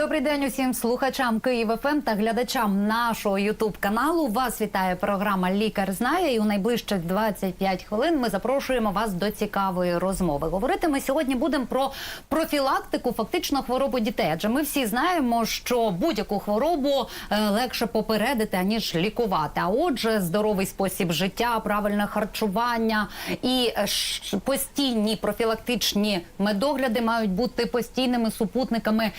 Добрий день усім слухачам Київ ФМ та глядачам нашого Ютуб каналу. Вас вітає програма Лікар знає. І у найближчих 25 хвилин ми запрошуємо вас до цікавої розмови. Говорити ми сьогодні будемо про профілактику фактично хворобу дітей. Адже ми всі знаємо, що будь-яку хворобу е, легше попередити аніж лікувати. А отже, здоровий спосіб життя, правильне харчування і е, постійні профілактичні медогляди мають бути постійними супутниками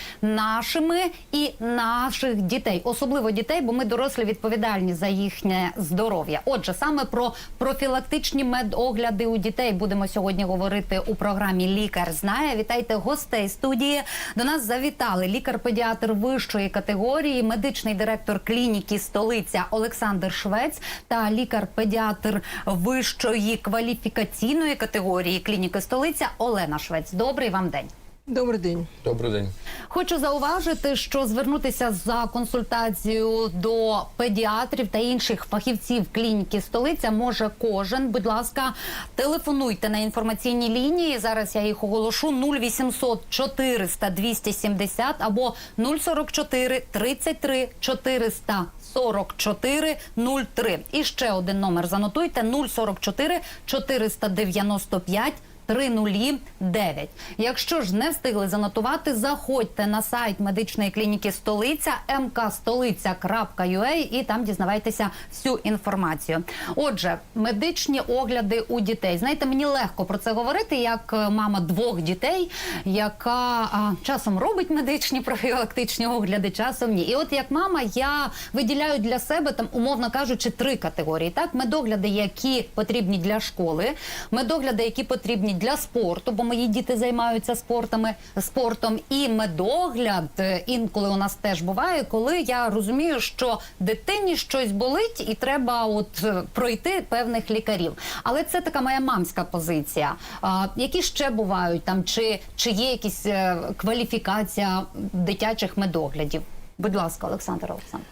нашими і наших дітей, особливо дітей, бо ми дорослі відповідальні за їхнє здоров'я. Отже, саме про профілактичні медогляди у дітей будемо сьогодні говорити у програмі Лікар знає. Вітайте гостей студії. До нас завітали лікар-педіатр вищої категорії, медичний директор клініки столиця Олександр Швець та лікар-педіатр вищої кваліфікаційної категорії клініки столиця Олена Швець. Добрий вам день. Добрий день. Добрий день. Хочу зауважити, що звернутися за консультацією до педіатрів та інших фахівців клініки столиця може кожен. Будь ласка, телефонуйте на інформаційній лінії. Зараз я їх оголошу 0800 400 270 або 044 33 444 03. І ще один номер занотуйте 044 495 309. Якщо ж не встигли занотувати, заходьте на сайт медичної клініки столиця mkstolica.ua і там дізнавайтеся всю інформацію. Отже, медичні огляди у дітей. Знаєте, мені легко про це говорити, як е, мама двох дітей, яка а, часом робить медичні профілактичні огляди, часом ні. І от як мама, я виділяю для себе там, умовно кажучи, три категорії. Так, медогляди, які потрібні для школи, медогляди, які потрібні для спорту, бо мої діти займаються спортами спортом, і медогляд е, інколи у нас теж буває, коли я розумію, що дитині щось болить, і треба от е, пройти певних лікарів. Але це така моя мамська позиція. А, які ще бувають там, чи, чи є якісь е, кваліфікація дитячих медоглядів? Будь ласка, Олександр Олександр.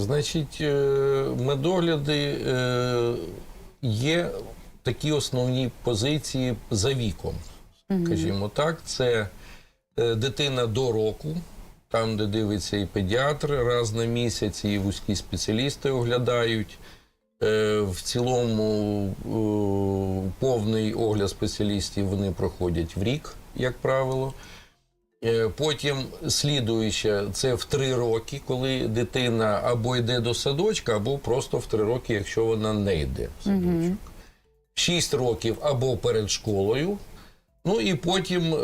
Значить, медогляди є такі основні позиції за віком. Скажімо так, це е, дитина до року, там, де дивиться і педіатр раз на місяць, і вузькі спеціалісти оглядають. Е, В цілому е, повний огляд спеціалістів вони проходять в рік, як правило. Потім слідуюче, це в три роки, коли дитина або йде до садочка, або просто в три роки, якщо вона не йде в садочок. Шість років або перед школою. Ну і потім е,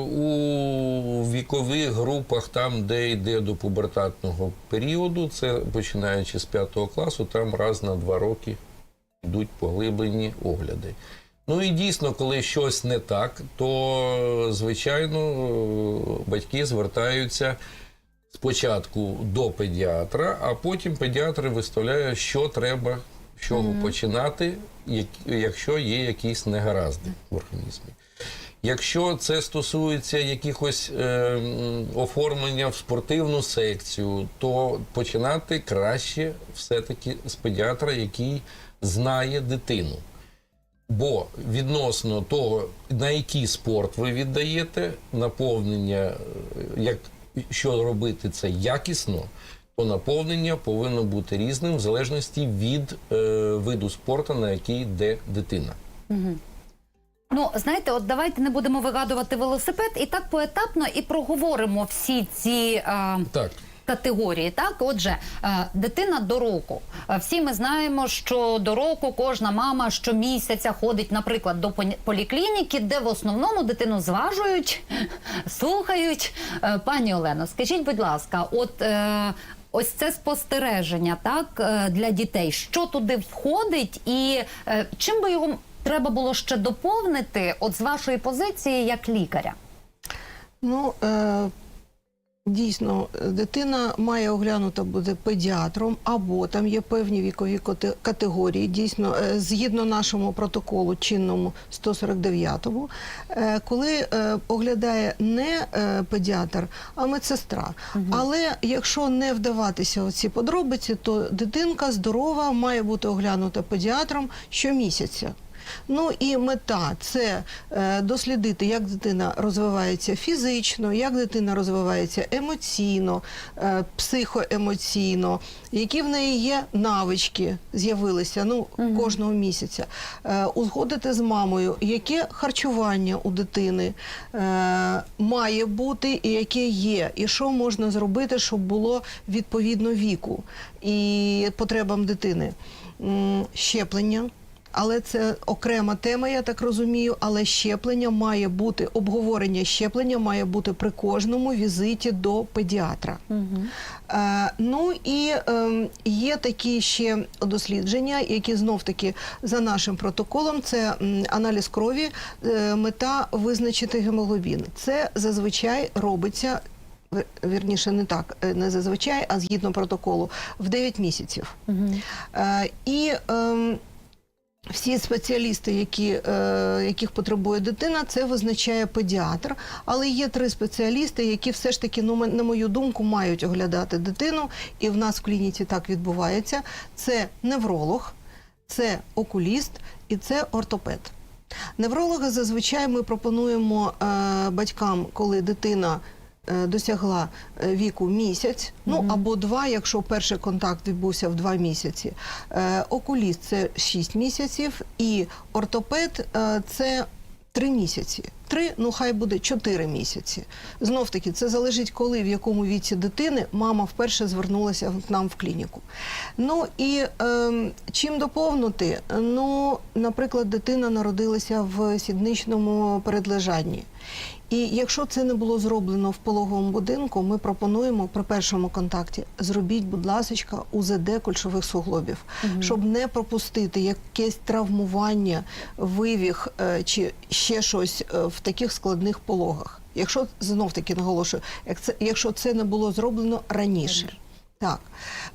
у вікових групах, там, де йде до пубертатного періоду, це починаючи з п'ятого класу, там раз на два роки йдуть поглиблені огляди. Ну і дійсно, коли щось не так, то звичайно е, батьки звертаються спочатку до педіатра, а потім педіатр виставляє, що треба, з чого починати, якщо є якісь негаразди в організмі. Якщо це стосується якихось е, оформлення в спортивну секцію, то починати краще все-таки з педіатра, який знає дитину. Бо відносно того, на який спорт ви віддаєте, наповнення, е, як що робити це якісно, наповнення повинно бути різним в залежності від е, виду спорту, на який йде дитина. Ну, знаєте, от давайте не будемо вигадувати велосипед і так поетапно і проговоримо всі ці. е, Так. Категорії, так, отже, е, дитина до року. Е, Всі ми знаємо, що до року кожна мама щомісяця ходить, наприклад, до поліклініки, де в основному дитину зважують, слухають. Е, Пані Олено, скажіть, будь ласка, от ось це спостереження, так, е, для дітей, що туди входить, і е, чим би його треба було ще доповнити, от з вашої позиції як лікаря? Ну, е, Дійсно, дитина має оглянута буде педіатром, або там є певні вікові категорії. Дійсно, е, згідно нашому протоколу чинному 149-му, е, коли е, оглядає не педіатр, а медсестра. Але якщо не вдаватися у ці подробиці, то дитинка здорова має бути оглянута педіатром щомісяця. Ну і мета це е, дослідити, як дитина розвивається фізично, як дитина розвивається емоційно, е, психоемоційно, які в неї є навички, з'явилися ну, кожного місяця. Е, узгодити з мамою, яке харчування у дитини має бути і яке є, і що можна зробити, щоб було відповідно віку і потребам дитини. Щеплення. Але це окрема тема, я так розумію. Але щеплення має бути, обговорення щеплення має бути при кожному візиті до педіатра. Е, ну і е, є такі ще дослідження, які знов таки за нашим протоколом, це аналіз крові, е, мета визначити гемоглобін. Це зазвичай робиться. Вірніше, не так, е, не зазвичай, а згідно протоколу, в 9 місяців. Е, і ем, всі спеціалісти, які, е, яких потребує дитина, це визначає педіатр. Але є три спеціалісти, які все ж таки, ну, на мою думку, мають оглядати дитину. І в нас в клініці так відбувається. Це невролог, це окуліст і це ортопед. Невролога зазвичай ми пропонуємо е, батькам, коли дитина досягла е, віку місяць, ну або два, якщо перший контакт відбувся в два місяці. Е, окуліст це 6 місяців, і ортопед е, це 3 місяці. Три, ну хай буде 4 місяці. Знов таки, це залежить, коли в якому віці дитини мама вперше звернулася к нам в клініку. Ну і ем, чим доповнити? Ну, наприклад, дитина народилася в сідничному передлежанні. І якщо це не було зроблено в пологовому будинку, ми пропонуємо при першому контакті зробіть, будь ласка, УЗД кульшових суглобів, щоб не пропустити якесь травмування, вивіг е, чи ще щось е, в таких складних пологах. Якщо знов таки наголошую, як це, якщо це не було зроблено раніше. Так,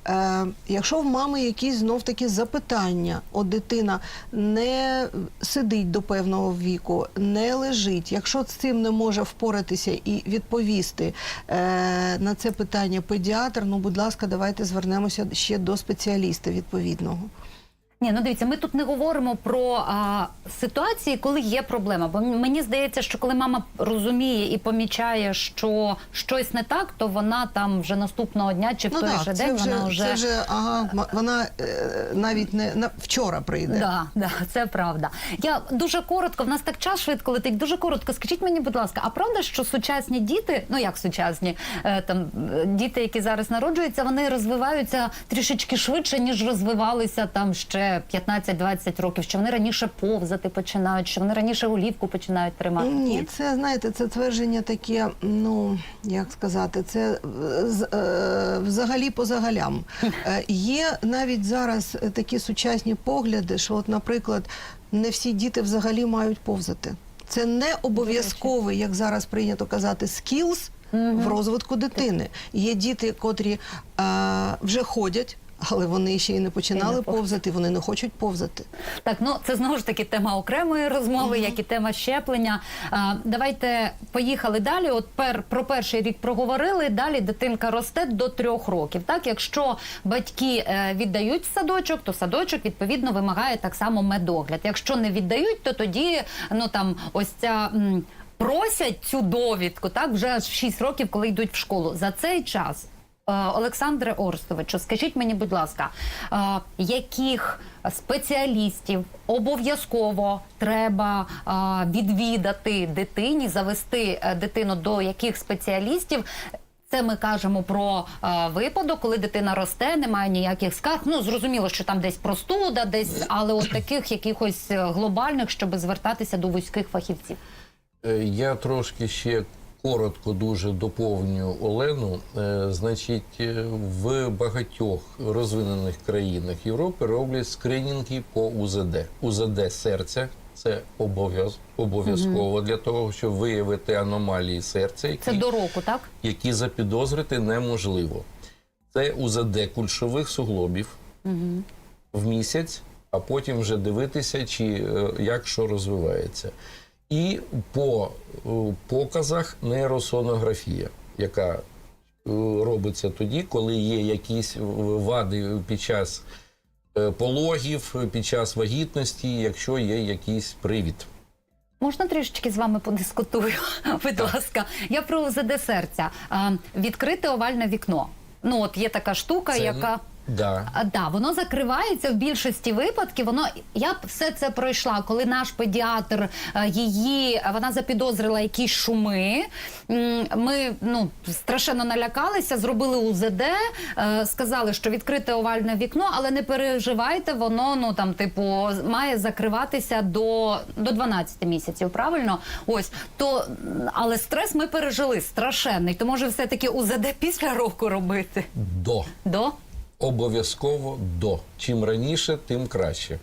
е, якщо в мами якісь знов таки запитання, от дитина не сидить до певного віку, не лежить, якщо з цим не може впоратися і відповісти е, на це питання педіатр, ну будь ласка, давайте звернемося ще до спеціаліста відповідного. Ні, ну дивіться, ми тут не говоримо про а, ситуації, коли є проблема. Бо мені здається, що коли мама розуміє і помічає, що щось не так, то вона там вже наступного дня чи в той же день вже, вона вже це вже ага, вона е, навіть не на вчора прийде. Да, да, це правда. Я дуже коротко, в нас так час швидко летить. Дуже коротко. Скажіть мені, будь ласка, а правда, що сучасні діти, ну як сучасні, е, там діти, які зараз народжуються, вони розвиваються трішечки швидше, ніж розвивалися там ще 15-20 років, що вони раніше повзати починають, що вони раніше голівку починають тримати. Ні, це знаєте, це твердження таке, ну як сказати, це е, е, взагалі по загалям. Е, Є навіть зараз такі сучасні погляди, що, от, наприклад, не всі діти взагалі мають повзати. Це не обов'язковий, як зараз прийнято казати, skills в розвитку дитини. Є діти, котрі е, вже ходять. Але вони ще й не починали повзати. повзати, вони не хочуть повзати. Так, ну це знову ж таки тема окремої розмови, як і тема щеплення. А, давайте поїхали далі. От пер про перший рік проговорили. Далі дитинка росте до трьох років. Так, якщо батьки е, віддають садочок, то садочок відповідно вимагає так само медогляд. Якщо не віддають, то тоді ну там ось ця. м, Просять цю довідку, так вже аж 6 років, коли йдуть в школу. За цей час Олександре Орстовичу, скажіть мені, будь ласка, е, яких спеціалістів обов'язково треба е, відвідати дитині, завести е, дитину до яких спеціалістів? Це ми кажемо про е, випадок, коли дитина росте, немає ніяких скарг. Ну зрозуміло, що там десь простуда, десь, але от таких якихось е, глобальних, щоб звертатися до вузьких фахівців. Е, Я трошки ще коротко дуже доповню Олену. Е, Значить, е, в багатьох розвинених країнах Європи роблять скринінги по УЗД. УЗД серця Це обов'яз обов'язково для того, щоб виявити аномалії серця, які, Це до року, так? які запідозрити неможливо. Це УЗД кульшових суглобів в місяць, а потім вже дивитися, чи е, як що розвивається. І по е, показах нейросонографія, яка е, робиться тоді, коли є якісь вади під час е, пологів, під час вагітності, якщо є якийсь привід. Можна трішечки з вами подискутую, будь ласка. Я про УЗД серця. Відкрите овальне вікно. Ну, от є така штука, Це, яка. Да. А, да, воно закривається в більшості випадків. Воно я б все це пройшла, коли наш педіатр е, її вона запідозрила якісь шуми. М, Ми ну страшенно налякалися, зробили УЗД, е, сказали, що відкрите овальне вікно, але не переживайте, воно ну там, типу, має закриватися до, до 12 місяців. Правильно, ось то, але стрес ми пережили страшенний. То може все таки УЗД після року робити? До. До Обов'язково до. Чим раніше, тим краще.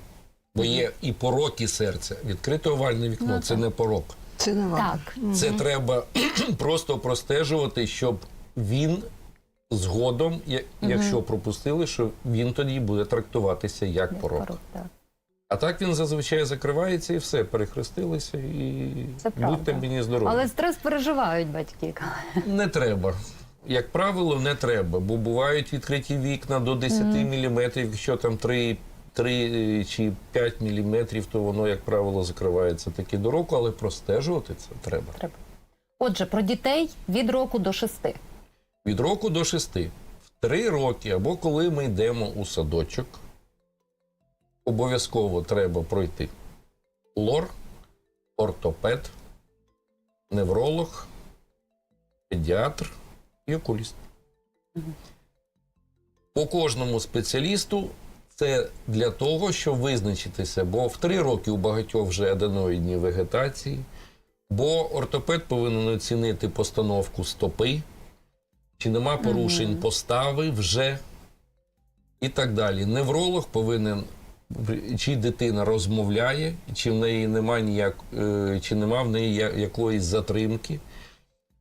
Бо є і пороки серця. Відкрите овальне вікно це не порок. Це не так. Це треба просто простежувати, щоб він згодом, якщо пропустили, що він тоді буде трактуватися як порок. Порок, так. А так він зазвичай закривається і все, перехрестилися і будьте мені здорові. Але стрес переживають батьки. Не треба. Як правило, не треба, бо бувають відкриті вікна до 10 мм, якщо там 3, 3 чи 5 мм, то воно, як правило, закривається таки до року, але простежувати це треба. Треба. Отже, про дітей від року до шести. Від року до 6. В 3 роки, або коли ми йдемо у садочок, обов'язково треба пройти лор, ортопед, невролог, педіатр і окуліст. По кожному спеціалісту це для того, щоб визначитися, бо в 3 роки у багатьох вже аденоїдні вегетації, бо ортопед повинен оцінити постановку стопи, чи нема порушень постави вже і так далі. Невролог повинен, чи дитина розмовляє, чи в неї нема ніяк, е, чи нема в неї якоїсь затримки.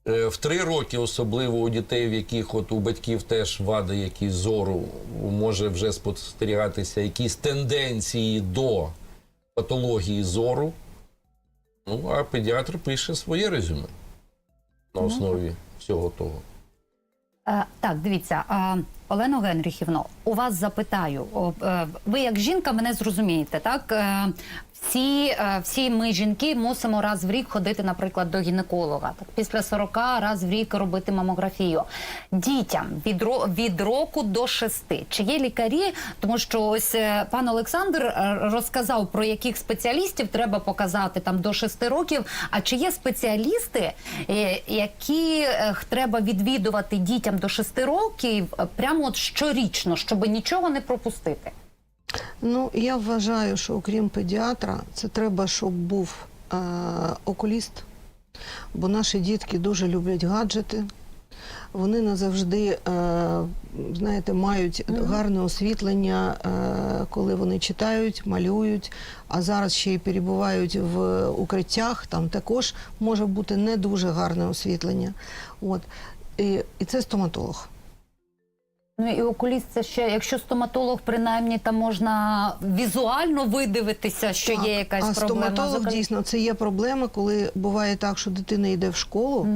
Е, В три роки, особливо у дітей, в яких от у батьків теж вади якісь зору, може вже спостерігатися якісь тенденції до патології зору. Ну, а педіатр пише своє резюме на основі всього того. Е, так, дивіться, е, Олено Генріхівно, у вас запитаю. О, е, ви як жінка мене зрозумієте, так? Е, всі, е, всі ми жінки мусимо раз в рік ходити, наприклад, до гінеколога. Так, після 40 раз в рік робити мамографію. Дітям від, від року до шести. Чи є лікарі? Тому що ось е, пан Олександр е, розказав про яких спеціалістів треба показати там до шести років. А чи є спеціалісти, які треба відвідувати дітям до шести років прямо от щорічно, щоб нічого не пропустити? Ну, я вважаю, що окрім педіатра, це треба, щоб був е, окуліст, бо наші дітки дуже люблять гаджети. Вони не завжди, е, знаєте, мають гарне освітлення, е, коли вони читають, малюють, а зараз ще й перебувають в укриттях, там також може бути не дуже гарне освітлення. От. І, і це стоматолог. Ну і окуліст це ще, якщо стоматолог, принаймні там можна візуально видивитися, що Так, є якась а проблема. стоматолог Закон- дійсно це є проблема, коли буває так, що дитина йде в школу,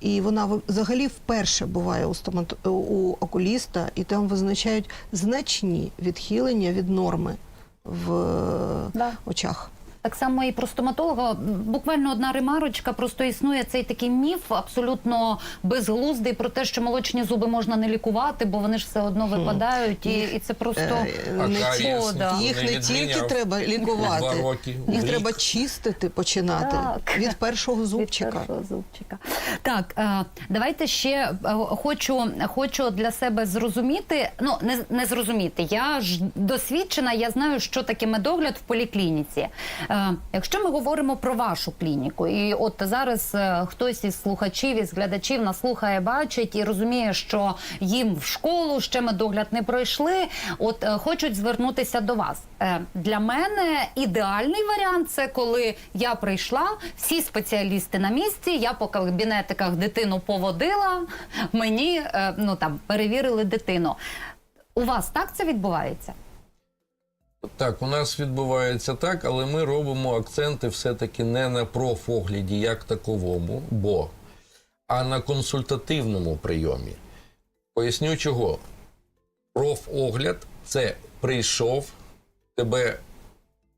і вона взагалі вперше буває у стомато... у окуліста, і там визначають значні відхилення від норми в Да. очах. Так само і про стоматолога. Буквально одна ремарочка. Просто існує цей такий міф, абсолютно безглуздий, про те, що молочні зуби можна не лікувати, бо вони ж все одно випадають, і, і це просто Е, не карієс. Їх не не тільки треба лікувати, їх треба чистити, починати Так. від першого зубчика. Від першого зубчика. Так, е, давайте ще е, хочу, хочу для себе зрозуміти. Ну не, не зрозуміти. Я ж досвідчена, я знаю, що таке медогляд в поліклініці. Е, Якщо ми говоримо про вашу клініку, і от зараз е, хтось із слухачів, із глядачів нас слухає, бачить і розуміє, що їм в школу ще медогляд не пройшли, от е, хочуть звернутися до вас. Для мене ідеальний варіант це коли я прийшла, всі спеціалісти на місці. Я по кабінетиках дитину поводила, мені ну там перевірили дитину. У вас так це відбувається? Так, у нас відбувається так, але ми робимо акценти все-таки не на профогляді як таковому, бо а на консультативному прийомі. Поясню чого. Профогляд це прийшов, тебе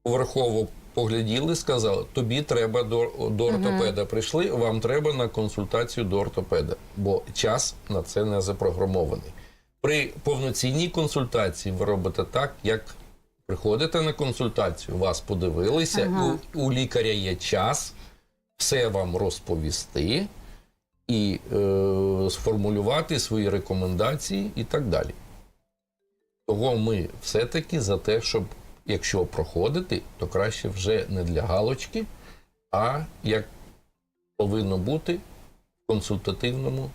поверхово погляділи, сказали, тобі треба до, до ортопеда. Прийшли, вам треба на консультацію до ортопеда, бо час на це не запрограмований. При повноцінній консультації ви робите так, як приходите на консультацію, вас подивилися, у, у лікаря є час все вам розповісти і е, сформулювати свої рекомендації і так далі. Того ми все-таки за те, щоб якщо проходити, то краще вже не для галочки, а як повинно бути в консультативному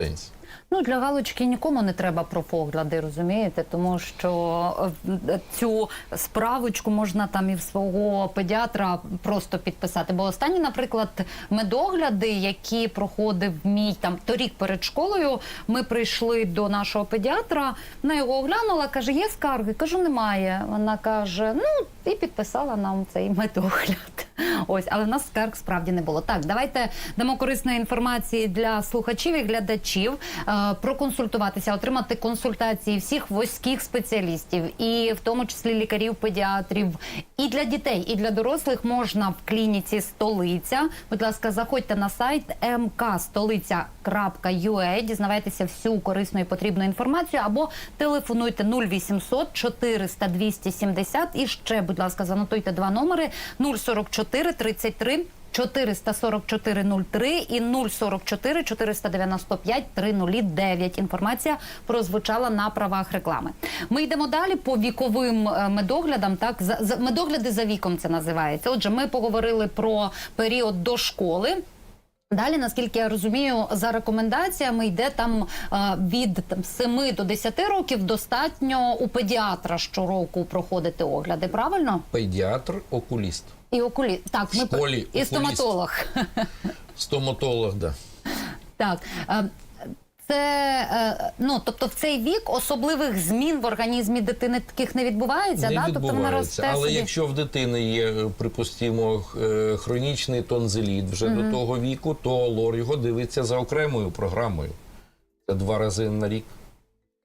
сенсі. Ну для галочки нікому не треба про погляди, розумієте, тому що е, цю справочку можна там і в свого педіатра просто підписати. Бо останні, наприклад, медогляди, які проходив мій там торік перед школою, ми прийшли до нашого педіатра. Вона його оглянула, каже: є скарги? Кажу, немає. Вона каже: ну і підписала нам цей медогляд. Ось, але в нас скарг справді не було. Так, давайте дамо корисної інформації для слухачів і глядачів, проконсультуватися, отримати консультації всіх вузьких спеціалістів, і в тому числі лікарів, педіатрів, і для дітей, і для дорослих можна в клініці столиця. Будь ласка, заходьте на сайт mkstolica.ua, дізнавайтеся всю корисну і потрібну інформацію, або телефонуйте 0800 400 270 і ще, будь ласка, занотуйте два номери 044 33 44403 і 044 495 309. Інформація прозвучала на правах реклами. Ми йдемо далі по віковим е, медоглядам. Так за, медогляди за віком це називається. Отже, ми поговорили про період до школи. Далі, наскільки я розумію, за рекомендаціями йде там е, від там, 7 до 10 років достатньо у педіатра щороку проходити огляди. Правильно? Педіатр, окуліст, І окулі так, ми школі і окуліст. стоматолог. стоматолог, да. Так. Це е, ну тобто в цей вік особливих змін в організмі дитини таких не відбувається, не да? Тобто вона росте Але собі. якщо в дитини є, е, припустимо, х- е, хронічний тонзиліт вже до того віку, то лор його дивиться за окремою програмою. Це два рази на рік.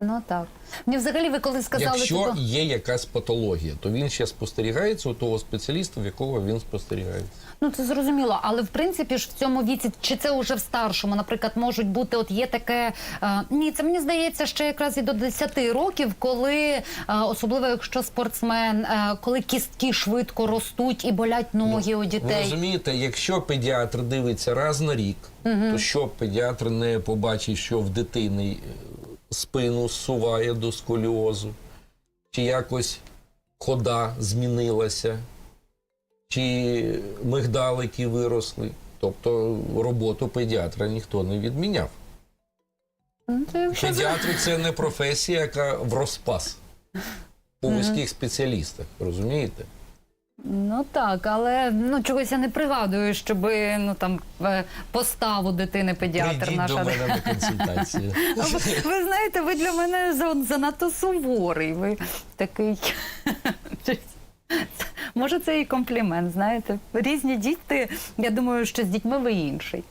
Ну так. Мені взагалі ви коли сказали Якщо типу, є якась патологія, то він ще спостерігається у того спеціаліста, в якого він спостерігається. Ну це зрозуміло, але в принципі ж в цьому віці, чи це вже в старшому, наприклад, можуть бути, от є таке. Е, ні, це мені здається, ще якраз і до 10 років, коли е, особливо якщо спортсмен, е, коли кістки швидко ростуть і болять ноги у Ви дітей. розумієте, якщо педіатр дивиться раз на рік, то що педіатр не побачить, що в дитини е, спину зсуває до сколіозу, чи якось хода змінилася, чи мигдалики виросли. Тобто роботу педіатра ніхто не відміняв. Ну, Педіатри це не професія, яка в розпас у вузьких спеціалістах, розумієте? Ну так, але ну чогось я не пригадую, щоб ну там е, поставу дитини педіатр Прийдіть наша. до мене на консультацію. Ви, ви знаєте, ви для мене за- занадто суворий. Ви такий. Може, це і комплімент, знаєте. Різні діти, я думаю, що з дітьми ви інший.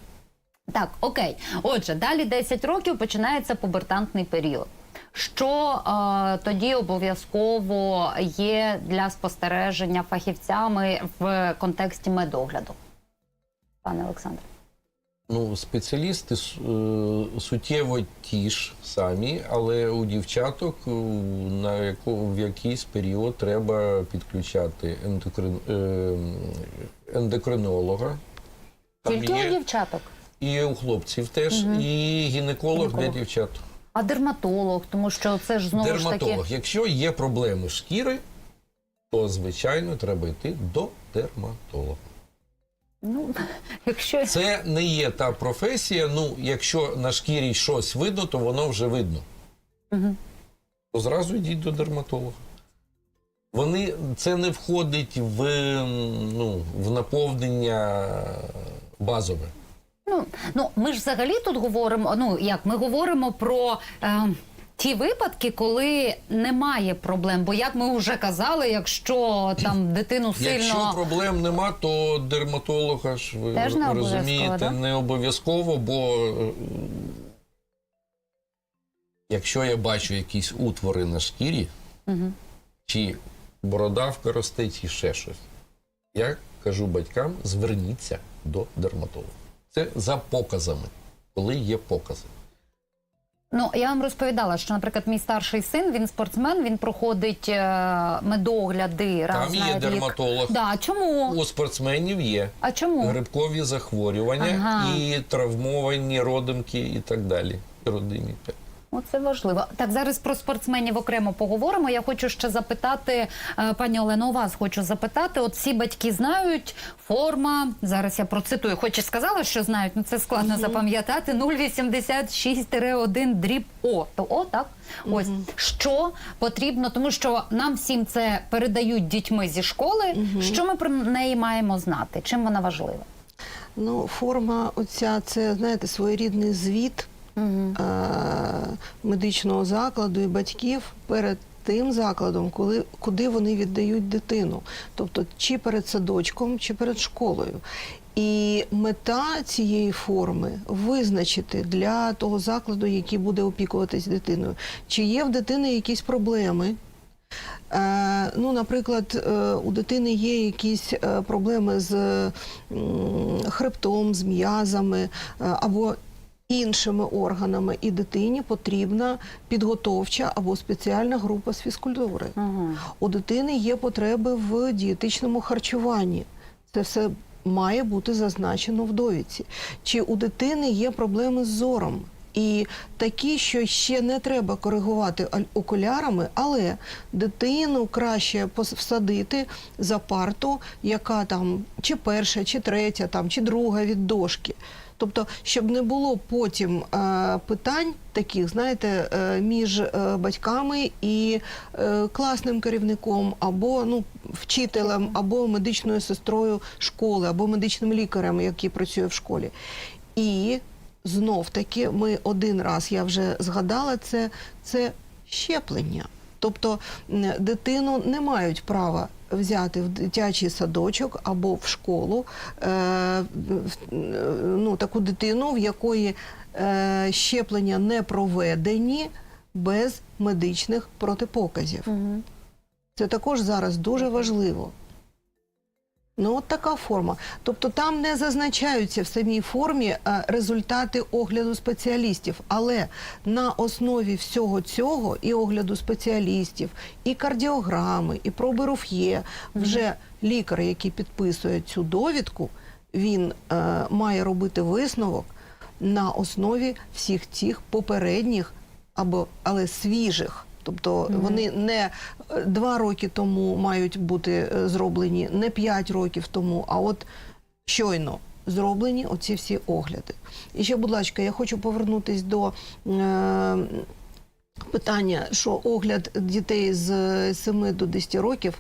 Так, окей. Отже, далі 10 років починається пубертантний період. Що е, тоді обов'язково є для спостереження фахівцями в контексті медогляду? Пане Олександре. Ну, спеціалісти е, суттєво ті ж самі, але у дівчаток на яку, в якийсь період треба підключати ендокрин, е, ендокринолога. Там Тільки у дівчаток. і у хлопців теж, і гінеколог, для Гінеколог. А дерматолог, тому що це ж знову ж таки. Дерматолог. Якщо є проблеми шкіри, то звичайно треба йти до дерматолог. Ну, якщо Це не є та професія. Ну, якщо на шкірі щось видно, то воно вже видно. Мгм. То зразу йдіть до дерматолога. Вони це не входить в, ну, в наповнення базове. Ну, ну ми ж взагалі тут говоримо. Ну як ми говоримо про е, ті випадки, коли немає проблем. Бо як ми вже казали, якщо там дитину сильно Якщо проблем нема, то дерматолога ж ви Теж не розумієте, да? не обов'язково, бо е, якщо я бачу якісь утвори на шкірі, Мгм. чи бородавка росте, чи ще щось, я кажу батькам: зверніться до дерматолога. Це за показами, коли є покази. Ну я вам розповідала, що, наприклад, мій старший син, він спортсмен, він проходить е, медогляди раз Там на є рік. дерматолог. Да, чому? У спортсменів є А чому? грибкові захворювання Ага. і травмовані родимки і так далі. Родимі. Оце важливо. Так, зараз про спортсменів окремо поговоримо. Я хочу ще запитати, е, пані Олено, у вас хочу запитати. От всі батьки знають, форма. Зараз я процитую, хоч і сказала, що знають, ну це складно запам'ятати. 086-1 дріб О. То О, так? Ось що потрібно, тому що нам всім це передають дітьми зі школи. Що ми про неї маємо знати? Чим вона важлива? Ну, форма оця це, знаєте, своєрідний звіт Угу. медичного закладу і батьків перед тим закладом, коли, куди вони віддають дитину. Тобто чи перед садочком, чи перед школою. І мета цієї форми визначити для того закладу, який буде опікуватись дитиною, чи є в дитини якісь проблеми, Е, Ну, наприклад, е, у дитини є якісь проблеми з хребтом, з м'язами або іншими органами, і дитині потрібна підготовча або спеціальна група з фізкультури. Угу. У дитини є потреби в дієтичному харчуванні. Це все має бути зазначено в довідці. Чи у дитини є проблеми з зором? І такі, що ще не треба коригувати окулярами, але дитину краще всадити за парту, яка там чи перша, чи третя, там, чи друга від дошки. Тобто, щоб не було потім е, питань таких, знаєте, е, між е, батьками і класним керівником, або ну, вчителем, або медичною сестрою школи, або медичним лікарем, який працює в школі. І знов таки, ми один раз я вже згадала це, це щеплення. Тобто дитину не мають права взяти в дитячий садочок або в школу е, ну, таку дитину, в якої е, щеплення не проведені без медичних протипоказів. Угу. Це також зараз дуже важливо. Ну, от така форма. Тобто там не зазначаються в самій формі е, результати огляду спеціалістів, але на основі всього цього і огляду спеціалістів, і кардіограми, і проби руф'є, вже лікар, який підписує цю довідку, він е, має робити висновок на основі всіх цих попередніх або але свіжих. Тобто вони не е, два роки тому мають бути е, зроблені, не п'ять років тому, а от щойно зроблені оці всі огляди. І ще, будь ласка, я хочу повернутися до е, питання, що огляд дітей з 7 до 10 років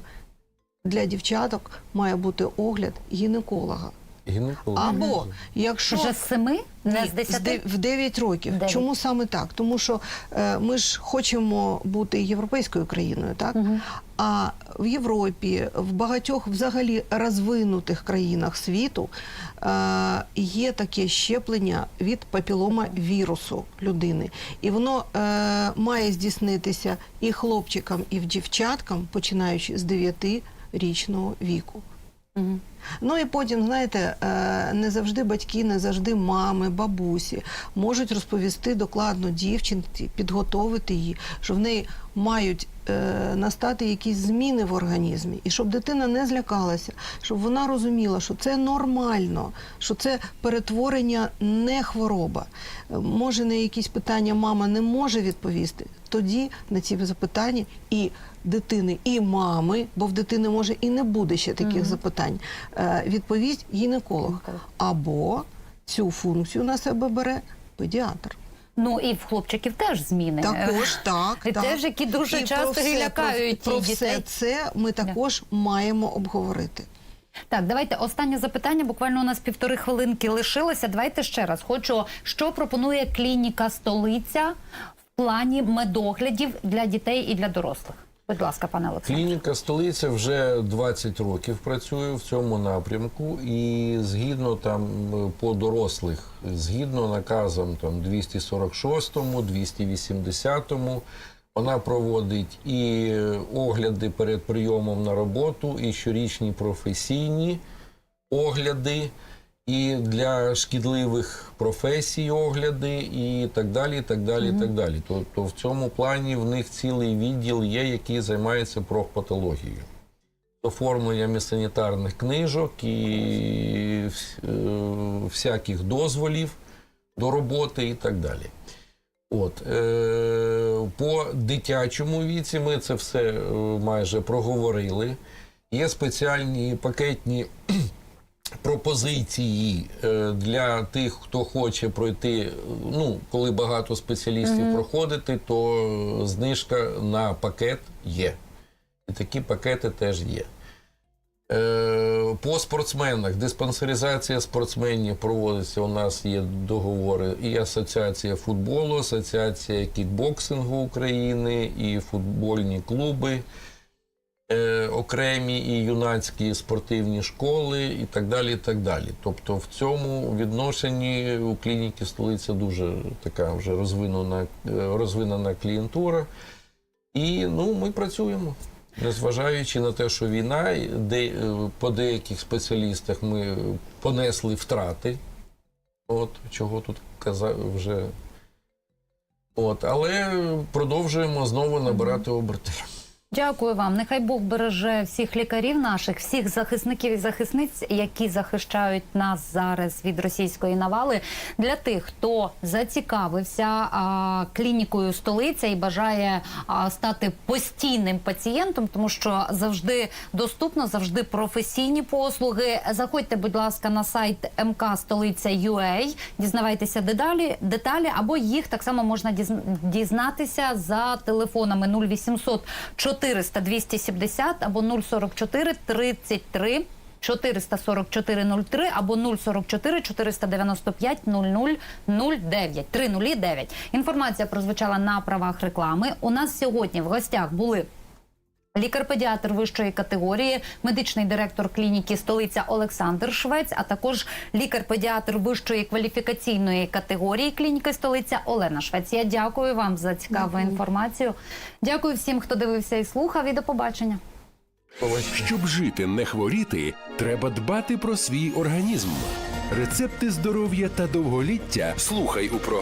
для дівчаток має бути огляд гінеколога. Гінеколог. Або якщо Вже з семи, не з десяти? в 9 років. Дев'ять. Чому саме так? Тому що е, ми ж хочемо бути європейською країною, так? Мгм. А в Європі, в багатьох взагалі розвинутих країнах світу е, є таке щеплення від папілома вірусу людини. І воно е, має здійснитися і хлопчикам, і в дівчаткам, починаючи з 9-річного віку. Ну і потім, знаєте, е, не завжди батьки, не завжди мами, бабусі можуть розповісти докладно дівчинці, підготовити її, що в неї мають настати якісь зміни в організмі, і щоб дитина не злякалася, щоб вона розуміла, що це нормально, що це перетворення не хвороба. Е, Може, на якісь питання мама не може відповісти. Тоді на ці запитання і дитини, і мами, бо в дитини може і не буде ще таких запитань, е, відповість. Гінеколог. Або цю функцію на себе бере педіатр. Ну і в хлопчиків теж зміни. Також так. І так. теж, які дуже І часто про все- лякають про, про дітей. все це ми також маємо обговорити. Так, давайте останнє запитання. Буквально у нас півтори хвилинки лишилося. Давайте ще раз. Хочу, що пропонує клініка столиця в плані медоглядів для дітей і для дорослих. Будь ласка, пане Олександре. Клініка столиця вже 20 років працює в цьому напрямку, і згідно там е, по дорослих, згідно наказам там 246, 280, вона проводить і е, огляди перед прийомом на роботу, і щорічні професійні огляди. І для шкідливих професій огляди, і так далі. і так далі, і так далі. Тобто в цьому плані в них цілий відділ є, який займається профпатологією. Оформленням санітарних книжок і е, всяких дозволів до роботи і так далі. От, е, по дитячому віці ми це все е, майже проговорили. Є спеціальні пакетні пропозиції е, для тих, хто хоче пройти. Ну, коли багато спеціалістів проходити, то знижка на пакет є. І такі пакети теж є. Е, По спортсменах диспансеризація спортсменів проводиться. У нас є договори і Асоціація футболу, Асоціація кікбоксингу України, і футбольні клуби е, окремі, і юнацькі спортивні школи, і так далі. і так далі. Тобто, в цьому відношенні у клініки столиця дуже така вже розвинена, е, розвинена клієнтура. І ну, ми працюємо. Незважаючи на те, що війна, де, е, по деяких спеціалістах ми понесли втрати, от, чого тут казав вже. От, але продовжуємо знову набирати оберти. Дякую вам. Нехай Бог береже всіх лікарів наших, всіх захисників і захисниць, які захищають нас зараз від російської навали. Для тих, хто зацікавився а, клінікою столиця і бажає а, стати постійним пацієнтом, тому що завжди доступно, завжди професійні послуги. Заходьте, будь ласка, на сайт МК Столиця UA, дізнавайтеся деталі, деталі, або їх так само можна дізнатися за телефонами 0800 400 270 або 044 33 444 03 або 044 495 0009 309. Інформація прозвучала на правах реклами. У нас сьогодні в гостях були Лікар-педіатр вищої категорії, медичний директор клініки столиця Олександр Швець, а також лікар-педіатр вищої кваліфікаційної категорії клініки столиця Олена Швець. Я дякую вам за цікаву інформацію. Дякую всім, хто дивився і слухав. І до побачення. Щоб жити, не хворіти, треба дбати про свій організм. Рецепти здоров'я та довголіття слухай у програмі.